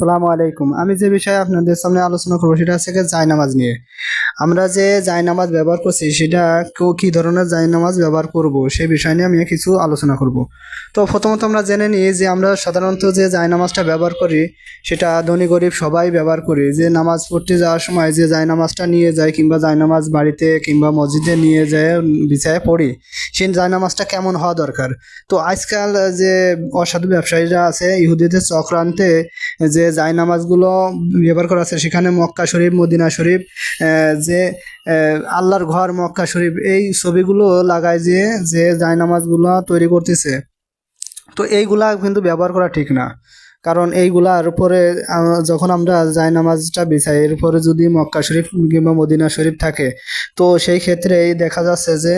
আসসালামু আলাইকুম। আমি যে বিষয়ে আপনাদের সামনে আলোচনা করব সেটা হচ্ছে জায়নামাজ নিয়ে। আমরা যে জায়নামাজ ব্যবহার করছি, সেটা কেউ কী ধরনের জায়নামাজ ব্যবহার করব সেই বিষয় নিয়ে আমি কিছু আলোচনা করব। তো প্রথমত আমরা জেনে নিই যে আমরা সাধারণত যে জায়নামাজটা ব্যবহার করি, সেটা ধনী গরিব সবাই ব্যবহার করি। যে নামাজ পড়তে যাওয়ার সময় যে জায়নামাজটা নিয়ে যায়, কিংবা জায়নামাজ বাড়িতে কিংবা মসজিদে নিয়ে যায় বিছায় পড়ি সেই জায়নামাজটা কেমন হওয়া দরকার? তো আজকাল যে অসাধু ব্যবসায়ীরা আছে, ইহুদিদের চক্রান্তে যে জায়নামাজগুলো ব্যবহার করা আছে, সেখানে মক্কা শরীফ, মদিনা শরীফ যে আল্লাহর ঘর মক্কা শরীফ, এই ছবিগুলো লাগায় যে যে জায়নামাজগুলো তৈরি করতেছে। তো এইগুলা কিন্তু ব্যবহার করা ঠিক না। কারণ এইগুলার উপরে যখন আমরা জায়নামাজটা বিছাই, এর উপরে যদি মক্কা শরীফ কিংবা মদিনা শরীফ থাকে, তো সেই ক্ষেত্রেই দেখা যাচ্ছে যে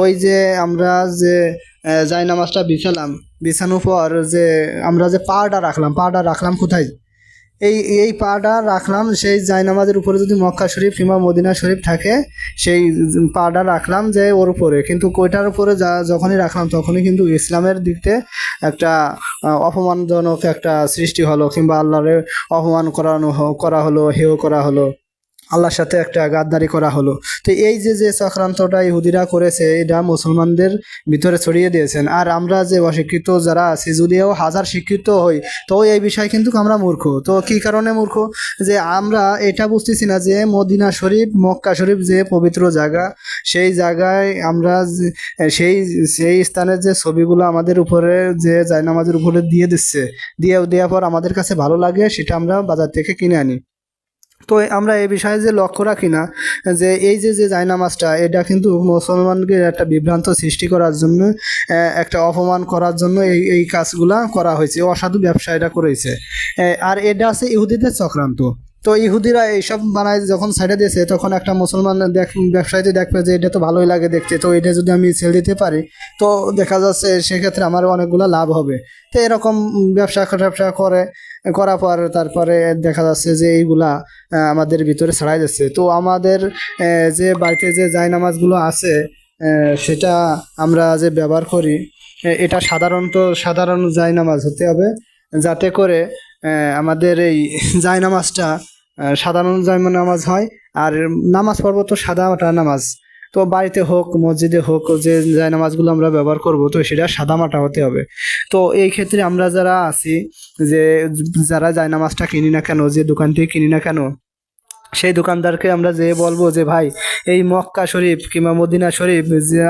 ওই যে আমরা যে জায়নামাজটা বিছালাম, বিছানোর পর যে, আমরা যে পাটা রাখলাম পাটা রাখলাম কোথায়? এই এই পাটা রাখলাম, সেই জায়নামাজের উপরে যদি মক্কা শরীফ কিংবা মদিনা শরীফ থাকে, সেই পাটা রাখলাম যে ওর উপরে। কিন্তু ওইটার উপরে যা, যখনই রাখলাম তখনই কিন্তু ইসলামের দিকতে একটা অপমানজনক একটা সৃষ্টি হলো কিংবা আল্লাহরে অপমান করানো করা হলো, হেয় করা হলো। আল্লাহর সাথে একটা গাদ্দারি করা হলো। তো এই যে যে চক্রান্তটা ইহুদিরা করেছে, এটা মুসলমানদের ভিতরে ছড়িয়ে দিয়েছেন। আর আমরা যে অশিক্ষিত যারা আছি, যদিও হাজার শিক্ষিত হই, তো এই বিষয়ে কিন্তু আমরা মূর্খ। তো কি কারণে মূর্খ? যে আমরা এটা বুঝতেছি না যে মদিনা শরীফ, মক্কা শরীফ যে পবিত্র জায়গা, সেই জায়গায় আমরা সেই সেই স্থানের যে ছবিগুলো আমাদের উপরে যে জায়নামাজের উপরে দিয়ে দিচ্ছে, দিয়ে, দেওয়ার পর আমাদের কাছে ভালো লাগে, সেটা আমরা বাজার থেকে কিনে আনি। তো আমরা এই বিষয়ে যে লক্ষ্য রাখি না, যে এই যে যে জায়নামাজটা এটা কিন্তু মুসলমানকে একটা বিভ্রান্ত সৃষ্টি করার জন্য একটা অপমান করার জন্য এই এই কাজগুলা করা হয়েছে, অসাধু ব্যবসায়ীরা করেছে। আর এটা আছে ইহুদিদের চক্রান্ত। তো ইহুদিরা এইসব বানায় যখন সাইডে দিয়েছে, তখন একটা মুসলমান দেখ, ব্যবসায়ীতে দেখবে যে এটা তো ভালোই লাগে দেখতে। তো এটা যদি আমি সেল দিতে পারি, তো দেখা যাচ্ছে সেক্ষেত্রে আমার অনেকগুলো লাভ হবে। তো এরকম ব্যবসা ব্যবসা করে, করার পর তারপরে দেখা যাচ্ছে যে এইগুলা আমাদের ভিতরে ছড়াই যাচ্ছে তো আমাদের যে বাড়িতে যে জায়নামাজগুলো আছে সেটা আমরা যে ব্যবহার করি এটা সাধারণত সাধারণ জায়নামাজ হতে হবে, যাতে করে আমাদের এই জায়নামাজটা সাধারণ সাধারণ জায়নামাজ হয়, আর নামাজ পর্ব তো সাদাটা নামাজ। তো বাড়িতে হোক, মসজিদে হোক, যে জায়নামাজগুলো আমরা ব্যবহার করব, তো সেটা সাদামাটা হতে হবে। তো এই ক্ষেত্রে আমরা যারা আছি, যে যারা জায়নামাজটা কিনি না কেন, যে দোকান থেকে কিনি না কেন সেই দোকানদারকে আমরা যে বলব যে, ভাই, এই মক্কা শরীফ কিংবা মদিনা শরীফ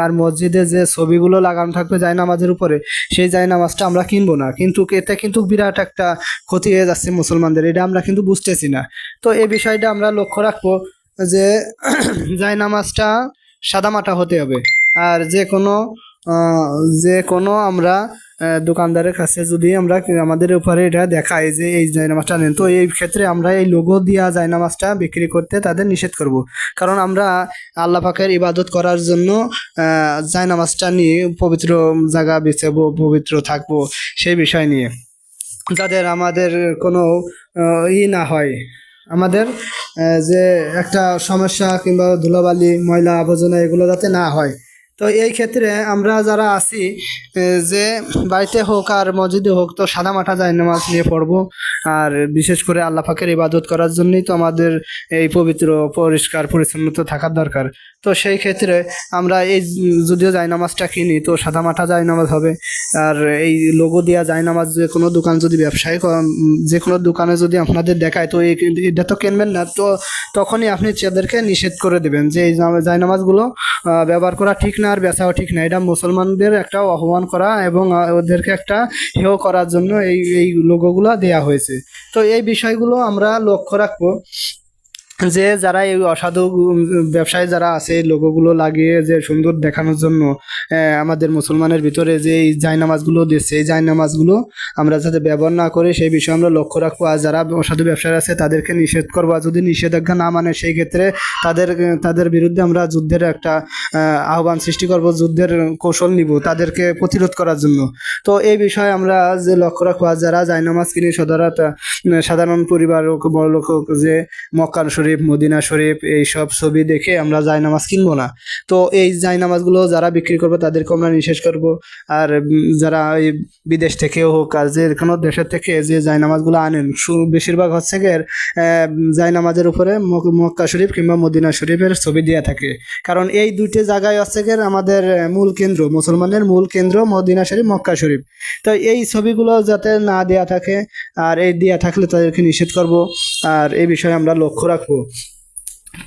আর মসজিদে যে ছবিগুলো লাগানো থাকবে জায়নামাজের উপরে, সেই জায়নামাজটা আমরা কিনবো না। কিন্তু এতে কিন্তু বিরাট একটা ক্ষতি হয়ে যাচ্ছে মুসলমানদের, এটা আমরা কিন্তু বুঝতেছি না। তো এই বিষয়টা আমরা লক্ষ্য রাখব যে, জায়নামাজটা সাদামাটা হতে হবে। আর যে কোনো যে কোনো আমরা দোকানদারের কাছে যদি আমরা আমাদের উপরে এটা দেখাই যে এই জায়নামাজটা নেন, তো এই ক্ষেত্রে আমরা এই লোগো দিয়া জায়নামাজটা বিক্রি করতে তাদের নিষেধ করব। কারণ আমরা আল্লাহ পাকের ইবাদত করার জন্য জায়নামাজটা নিয়ে পবিত্র জায়গা বেছেবো পবিত্র থাকব সেই বিষয় নিয়ে। যাদের আমাদের কোনো ই না হয়, আমাদের যে একটা সমস্যা কিংবা ধুলাবালি, ময়লা আবর্জনা এগুলো যাতে না হয় তো এই ক্ষেত্রে আমরা যারা আছি যে বাড়িতে হোক আর মসজিদে হোক, তো সাদা মাঠা যায় নামাজ নিয়ে পড়ব। আর বিশেষ করে আল্লাহ পাকের ইবাদত করার জন্যই তো আমাদের এই পবিত্র, পরিষ্কার, পরিচ্ছন্নতা থাকার দরকার। তো সেই ক্ষেত্রে আমরা এই যদিও জায়নামাজটা কিনি, তো সাদা মাঠা জায়নামাজ হবে। আর এই লোগো দেওয়া জায়নামাজ যে কোনো দোকান যদি ব্যবসায়ী যে কোনো দোকানে যদি আপনাদের দেখায়, তো এটা তো কিনবেন না, তো তখনই আপনি তাদেরকে নিষেধ করে দেবেন যে এই জায়নামাজগুলো ব্যবহার করা ঠিক না। আর বেচাও ঠিক না। এটা মুসলমানদের একটা অপমান করা এবং ওদেরকে একটা হেও করার জন্য এই এই লোগোগুলো দেয়া হয়েছে। তো এই বিষয়গুলো আমরা লক্ষ্য রাখব। যে যারা এই অসাধু ব্যবসায়ী যারা আছে এই লোগোগুলো লাগিয়ে যে সুন্দর দেখানোর জন্য আমাদের মুসলমানের ভিতরে যে এই জায়নামাজগুলো দিচ্ছে এই জায়নামাজগুলো আমরা যাতে ব্যবহার না করি, সেই বিষয়ে আমরা লক্ষ্য রাখব। আর যারা অসাধু ব্যবসায়ী আছে, তাদেরকে নিষেধ করব। আর যদি নিষেধাজ্ঞা না মানে সেই ক্ষেত্রে তাদের তাদের বিরুদ্ধে আমরা যুদ্ধের একটা আহ্বান সৃষ্টি করব, যুদ্ধের কৌশল নিব, তাদেরকে প্রতিরোধ করার জন্য। তো এই বিষয়ে আমরা যে লক্ষ্য রাখব, আর যারা জায়নামাজ কিনে সদরাত সাধারণ পরিবার হোক বড় লোক হোক, যে মক্কার শরীফ, মদিনা শরীফ এইসব ছবি দেখে আমরা জায়নামাজ কিনবো না। তো এই জায়নামাজগুলো যারা বিক্রি করবে তাদেরকে আমরা নিষেধ করব। আর যারা এই বিদেশ থেকেও হোক আর যে কোনো দেশের থেকে যে জায়নামাজগুলো আনেন বেশিরভাগ হচ্ছে গিয়ে জায়নামাজের উপরে মক্কা শরীফ কিংবা মদিনা শরীফের ছবি দেওয়া থাকে। কারণ এই দুইটি জায়গায় হচ্ছে গিয়ে আমাদের মূল কেন্দ্র মুসলমানের মূল কেন্দ্র মদিনা শরীফ, মক্কা শরীফ। তো এই ছবিগুলো যাতে না দেয়া থাকে, আর এই দেয়া থাকলে তাদেরকে নিষেধ করব। আর এই বিষয়ে আমরা লক্ষ্য রাখব।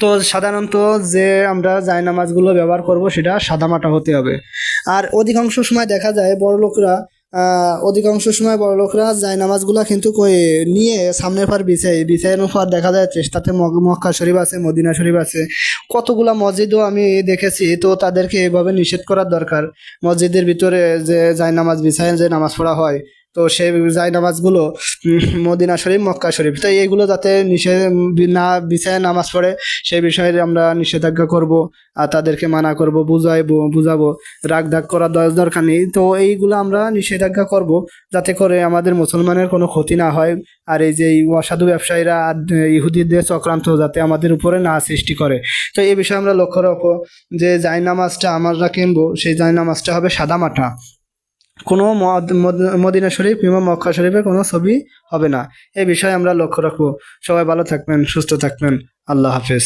তো সাধারণত যে আমরা জায়নামাজগুলো ব্যবহার করব, সেটা সাদামাটা হতে হবে। আর অধিকাংশ সময় দেখা যায় বড় লোকরা অধিকাংশ সময় বড় লোকরা জায়নামাজগুলো কিন্তু নিয়ে সামনের পার বিছাই বিছাইয়ের পর দেখা যায় চেষ্টাতে মক্কা শরীফ আছে, মদিনা শরীফ আছে। কতগুলা মসজিদও আমি দেখেছি, তো তাদেরকে এভাবে নিষেধ করার দরকার। মসজিদের ভিতরে যে জায়নামাজ বিছায়, যে নামাজ পড়া হয় তো সেই জায় নামাজগুলো মদিনা শরীফ, মক্কা শরীফ। তো এইগুলো যাতে নিষেধ, না বিছায় নামাজ পড়ে, সেই বিষয়ে আমরা নিষেধাজ্ঞা করব, আর তাদেরকে মানা করব, বুঝাইবো, বুঝাবো রাগ দাগ করার দর- দরকার নেই। তো এইগুলো আমরা নিষেধাজ্ঞা করব, যাতে করে আমাদের মুসলমানের কোনো ক্ষতি না হয়, আর এই যে অসাধু ব্যবসায়ীরা আর ইহুদিদের চক্রান্ত যাতে আমাদের উপরে না সৃষ্টি করে। তো এই বিষয়ে আমরা লক্ষ্য রাখব যে জায় নামাজটা আমরা কিনবো, সেই জায় নামাজটা হবে সাদামাটা। কোনো মদ- মদ- মদিনা শরীফ কিংবা মক্কা শরীফের কোনো ছবি হবে না। এ বিষয়ে আমরা লক্ষ্য রাখব। সবাই ভালো থাকবেন, সুস্থ থাকবেন। আল্লাহ হাফেজ।